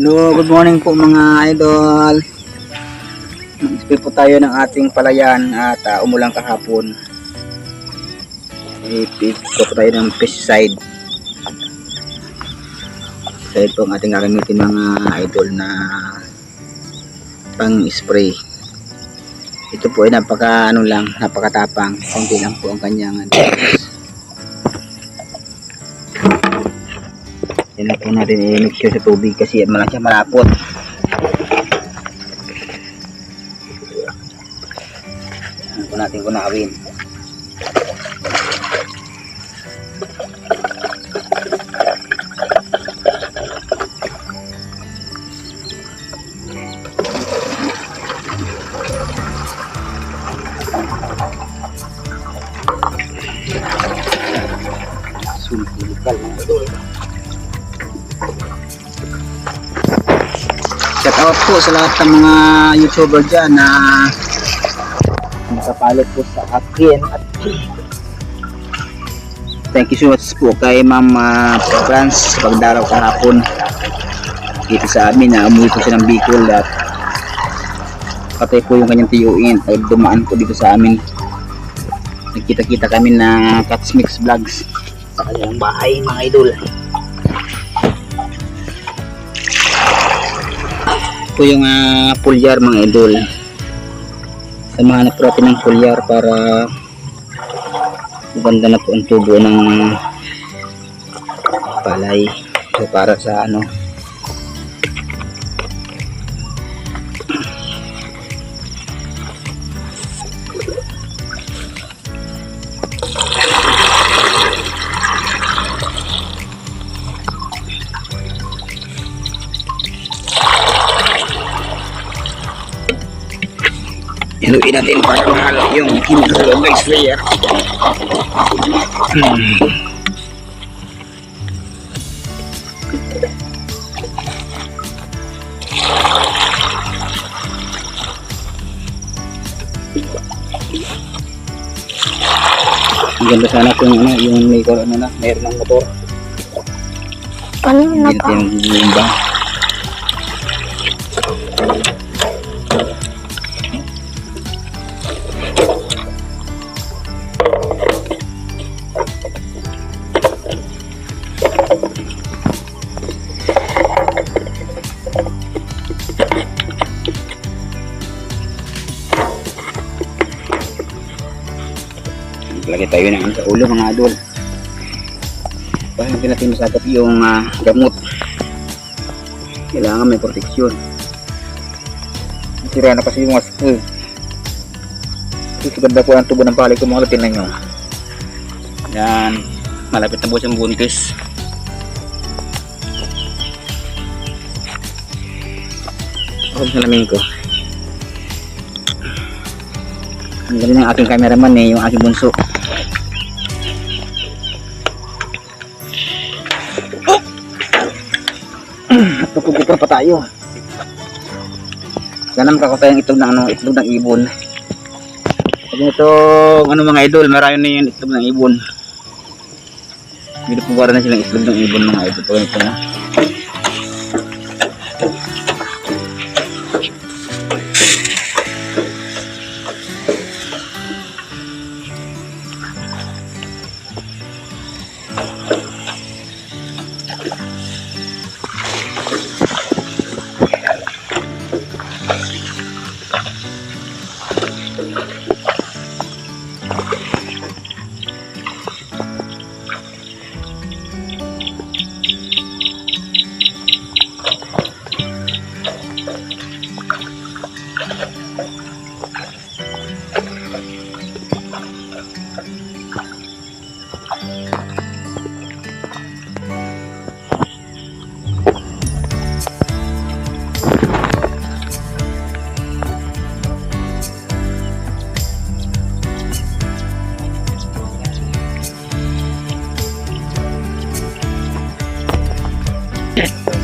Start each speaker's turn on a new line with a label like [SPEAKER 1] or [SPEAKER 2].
[SPEAKER 1] Hello, good morning po mga idol. Mag-spray po tayo ng ating palayan at uh, umulang kahapon. Ipit po tayo ng pesticide. Pesticide po ang ating gagamitin mga idol na pang-spray. Ito po ay napaka ano lang, napakatapang. Kunti lang po ang kanyang ano, Yan po natin i-mix sa tubig kasi malang siya malapot. Yan po natin kunawin. Sulpulukal mga idol. Out po sa lahat ng mga YouTuber dyan na nakapalo po sa akin at thank you so much po kay Ma'am uh, France sa pagdaraw kahapon dito sa amin na umuwi po siya ng Bicol at patay po yung kanyang tiyuin ay dumaan po dito sa amin. Nagkita-kita kami na Cats Mix Vlogs sa kanyang bahay mga idol po yung uh, pulyar mga idol. Samahan na po natin ng pulyar para maganda na po ang tubo ng palay. So para sa ano Haluin natin para mahalo yung chemical guys sprayer. Hmm. Ang ganda sana kung ano, yung may ano na, mayroon ng motor.
[SPEAKER 2] Ano na pa?
[SPEAKER 1] natin bumba. Lagay tayo ng sa ulo mga idol. Para hindi natin masagap yung ah, gamot. Kailangan may proteksyon. Sira na kasi yung mga spool kasi ganda po ang tubo ng palay ko mga tingnan nyo. Yan. Malapit na po siyang buntis. Ako sa lamin ko. Ang galing ng aking cameraman eh yung aking bunso Nagpupupupra pa tayo. Ganun ka ko tayong itlog ng ano, itlog ng ibon. Pag itong ano mga idol, marami na yung itlog ng ibon. Binupugara na silang itlog ng ibon mga idol. Pag ito na. Yeah.